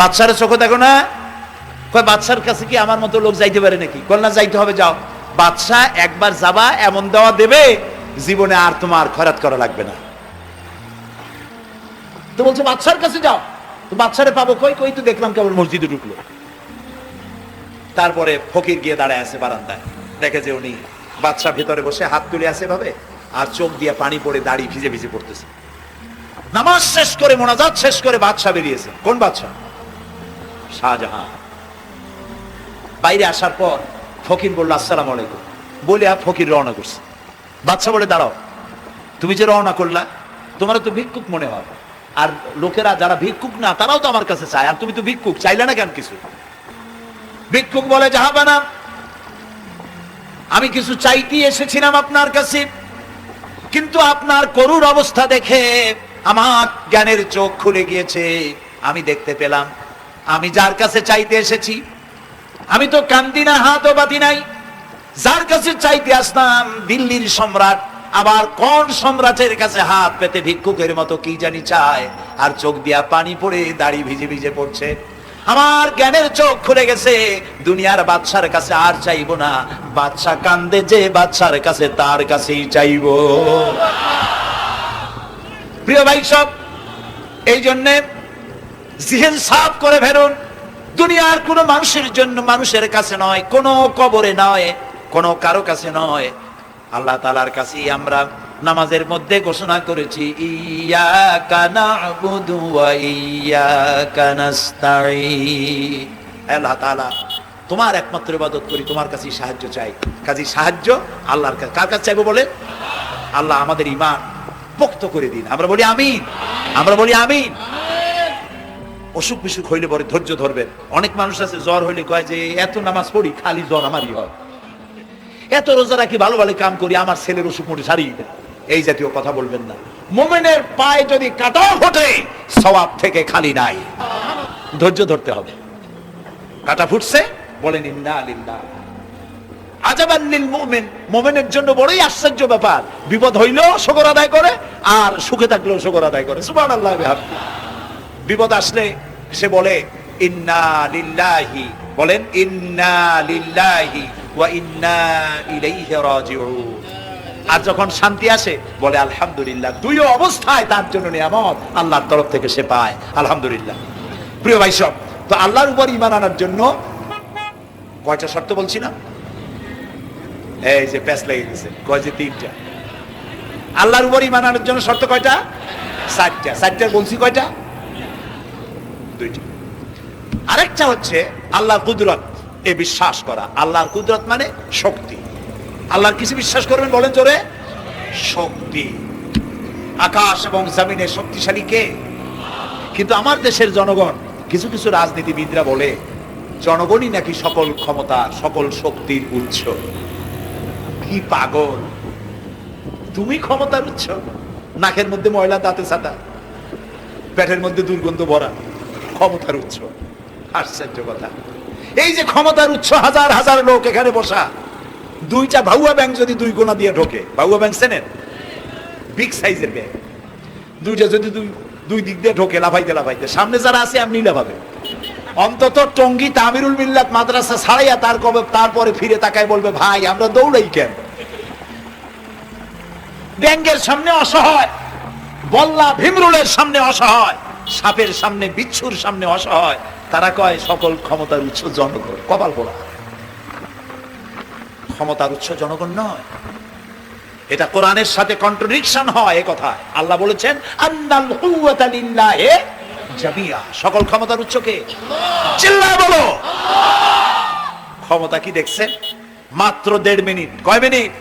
বাচ্চারের চোখে দেখো না? কয় বাচ্চার কাছে কি আমার মতো লোক যাইতে পারে নাকি? কল না, যাইতে হবে, যাও। বাদশাহ একবার যাবা, এমন দেওয়া দেবে, জীবনে আর তোমার খরাত করা লাগবে না। তো বলছে বাচ্চার কাছে যাও। তো বাচ্চারে পাবো কই? কই তো দেখলাম কেবল মসজিদে ঢুকলো। তারপরে ফকির গিয়ে দাঁড়ায় আছে বারান্দায়। দেখে যে উনি বাচ্চা ভেতরে বসে হাত তুলে আছে ভাবে আর চোখ দিয়ে পানি পড়ে দাড়ি ভিজে ভিজে পড়তেছে। নামাজ শেষ করে মোনাজাত শেষ করে বাদশা বেরিয়েছে। কোন বাদশা শাহজাহান। বাইরে আসার পর ফকির বলল, আসসালাম আলাইকুম। বলে আর ফকির রওনা করছে। বাচ্চা বলে, দাঁড়াও, তুমি যে রওনা করলা তোমার তো ভিক্ষুক মনে হয়। আর লোকেরা যারা ভিক্ষুক না, তারাও তো আমার কাছে চায়। আর তুমি তো ভিক্ষুক, চাইলে না কেন কিছু? ভিক্ষুক বলে যাহাবানা আমি কিছু চাইতে এসেছিলাম আপনার কাছে, কিন্তু আপনার করুর অবস্থা দেখে আমার জ্ঞানের চোখ খুলে গিয়েছে। আমি দেখতে পেলাম আমি যার কাছে চাইতে এসেছি, আমি তো কান্দি না, হাতও বাতি নাই। যার কাছে চাইতে আসতাম, দিল্লির সম্রাট, আবার কোন সম্রাটের কাছে হাত পেতে ভিক্ষুকের মতো কি জানি চায়, আর চোখ দিয়া পানি পড়ে দাড়ি ভিজে ভিজে পড়ছে। আমার জ্ঞানের চোখ খুলে গেছে, দুনিয়ার বাচ্চার কাছে আর চাইব না বাচ্চা কান্দে যে বাচ্চার কাছে তার কাছেই চাইব। প্রিয় ভাই সব, এই জন্যে জিহেন সাফ করে ফেরুন দুনিয়ার কোনো মানুষের জন্য মানুষের কাছে নয়, কোনো কবরে নয়, কোনো কারও কাছে নয়। আল্লাহ তালার কাছেই আমরা নামাজের মধ্যে ঘোষণা করেছি ওয়া ইয়াকা নাস্তাঈন। আল্লাহ তোমার একমাত্র ইবাদত করি, তোমার কাছে সাহায্য চাই। কাজী সাহায্য আল্লাহর কাছে। কার কাছে চাইব বলে আল্লাহ আমাদের ইমান পোক্ত করে দিন। আমরা বলি আমিন। আমরা বলি আমিন। অসুখ বিসুখ হইলে পরে ধৈর্য ধরবেন। অনেক মানুষ আছে, জ্বর হইলে কয় যে, এত নামাজ পড়ি, খালি জ্বর আমারই হয়। এত রোজা রাখি, ভালো ভালো কাম করি, আমার ছেলের অসুখ মোটে সারিয়ে এই জাতীয় কথা বলবেন না। মোমেনের পায়ে যদি কাটাও ফোটে, সওয়াব থেকে খালি নাই। ধৈর্য ধরতে হবে। কাটা ফুটছে, বলেন, ইন্না লিল্লাহ। আজাবান লিল মুমিন। মুমিনের জন্য বড়ই আশ্চর্য ব্যাপার। বিপদ হইলেও শুকর আদায় করে, আর সুখে থাকলেও শুকর আদায় করে। সুবহানাল্লাহ, বিহামদি। বিপদ আসলে সে বলে, ইন্না লিল্লাহি। বলেন, ইন্না লিল্লাহি ওয়া ইন্না ইলাইহি রাজিউন। আর যখন শান্তি আসে, বলে, আলহামদুলিল্লাহ। দুই অবস্থায় তার জন্য নিয়ামত আল্লাহর তরফ থেকে সে পায়। আলহামদুলিল্লাহ। প্রিয় ভাই সব, তো আল্লাহর উপর ইমান আনার জন্য কয়টা শর্ত বলছি না? এই যে প্যাস লেগে গেছে, কয় যে তিনটা? আল্লাহর উপর ইমান আনার জন্য শর্ত কয়টা? চারটা। চারটা বলছি কয়টা? দুইটা। আরেকটা হচ্ছে আল্লাহর কুদরত, এ বিশ্বাস করা। আল্লাহর কুদরত মানে শক্তি। আল্লাহর কিছু বিশ্বাস করবেন বলেন জোরে? শক্তি। আকাশ এবং জমিনের শক্তিশালী কে? কিন্তু আমার দেশের জনগণ, কিছু কিছু রাজনীতিবিদরা বলে, জনগণই নাকি সকল ক্ষমতা, সকল শক্তির উৎস। কি পাগল। তুমি ক্ষমতার উৎস? নাকের মধ্যে ময়লা, দাঁতে ছাতা। পেটের মধ্যে দুর্গন্ধ ভরা। ক্ষমতার উৎস। আশ্চর্য কথা। এই যে ক্ষমতার উৎস, হাজার হাজার লোক এখানে বসা। দুইটা ভাউয়া ব্যাংক যদি দুই গোনা দিয়ে ঢোকে ভাউয়া ব্যাংক চেনেন বিগ সাইজের ব্যাংক। দুইটা যদি দুই দুই দিক দিয়ে ঢোকে, লাফাইতে লাফাইতে। সামনে যারা আছে, আপনি লাফাবে অন্তত টঙ্গি তামিরুল মিল্লাত মাদ্রাসা ছাড়াইয়া তার কবে তারপরে ফিরে তাকায় বলবে, ভাই, আমরা দৌড়াই কেন? ব্যাংকের সামনে অসহায়, বল্লা ভীমরুলের সামনে অসহায়। সাপের সামনে, বিচ্ছুর সামনে অসহায়। তারা কয়, সকল ক্ষমতার উৎস জনগণ। কপাল পোড়া। ক্ষমতার উৎস জনগণ নয়। এটা কোরআনের সাথে কন্ট্রাডিকশন হয় এ কথা আল্লাহ বলেছেন কুওয়াতা জামিয়া সকল ক্ষমতার উৎস কে? চিল্লায় বলো। ক্ষমতা কি দেখছেন? মাত্র দেড় মিনিট। কয় মিনিট?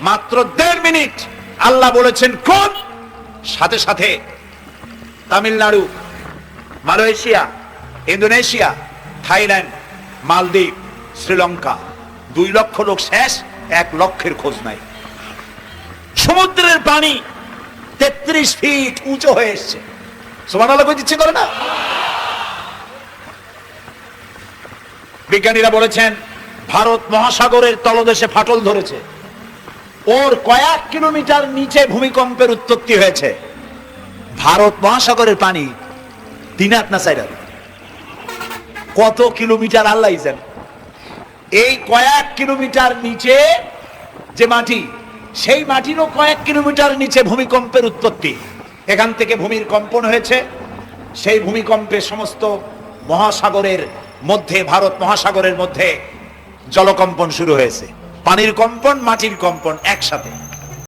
মাত্র দেড় মিনিট। আল্লাহ বলেছেন কোন সাথে সাথে তামিলনাড়ু, মালয়েশিয়া, ইন্দোনেশিয়া, থাইল্যান্ড, মালদ্বীপ, শ্রীলঙ্কা। দুই লক্ষ লোক শেষ, এক লক্ষের খোঁজ নাই। সমুদ্রের পানি তেত্রিশ ফিট উঁচু হয়ে এসছে। সমান আলো করে না? বিজ্ঞানীরা বলেছেন, ভারত মহাসাগরের তলদেশে ফাটল ধরেছে। ওর কয়েক কিলোমিটার নিচে ভূমিকম্পের উৎপত্তি হয়েছে। ভারত মহাসাগরের পানি তিন হাত না চার? কত কিলোমিটার আল্লাহ জান এই কয়েক কিলোমিটার নিচে যে মাটি, সেই মাটিরও কয়েক কিলোমিটার নিচে ভূমিকম্পের উৎপত্তি। এখান থেকে ভূমির কম্পন হয়েছে। সেই ভূমিকম্পে সমস্ত মহাসাগরের মধ্যে, ভারত মহাসাগরের মধ্যে জলকম্পন শুরু হয়েছে। পানির কম্পন, মাটির কম্পন একসাথে।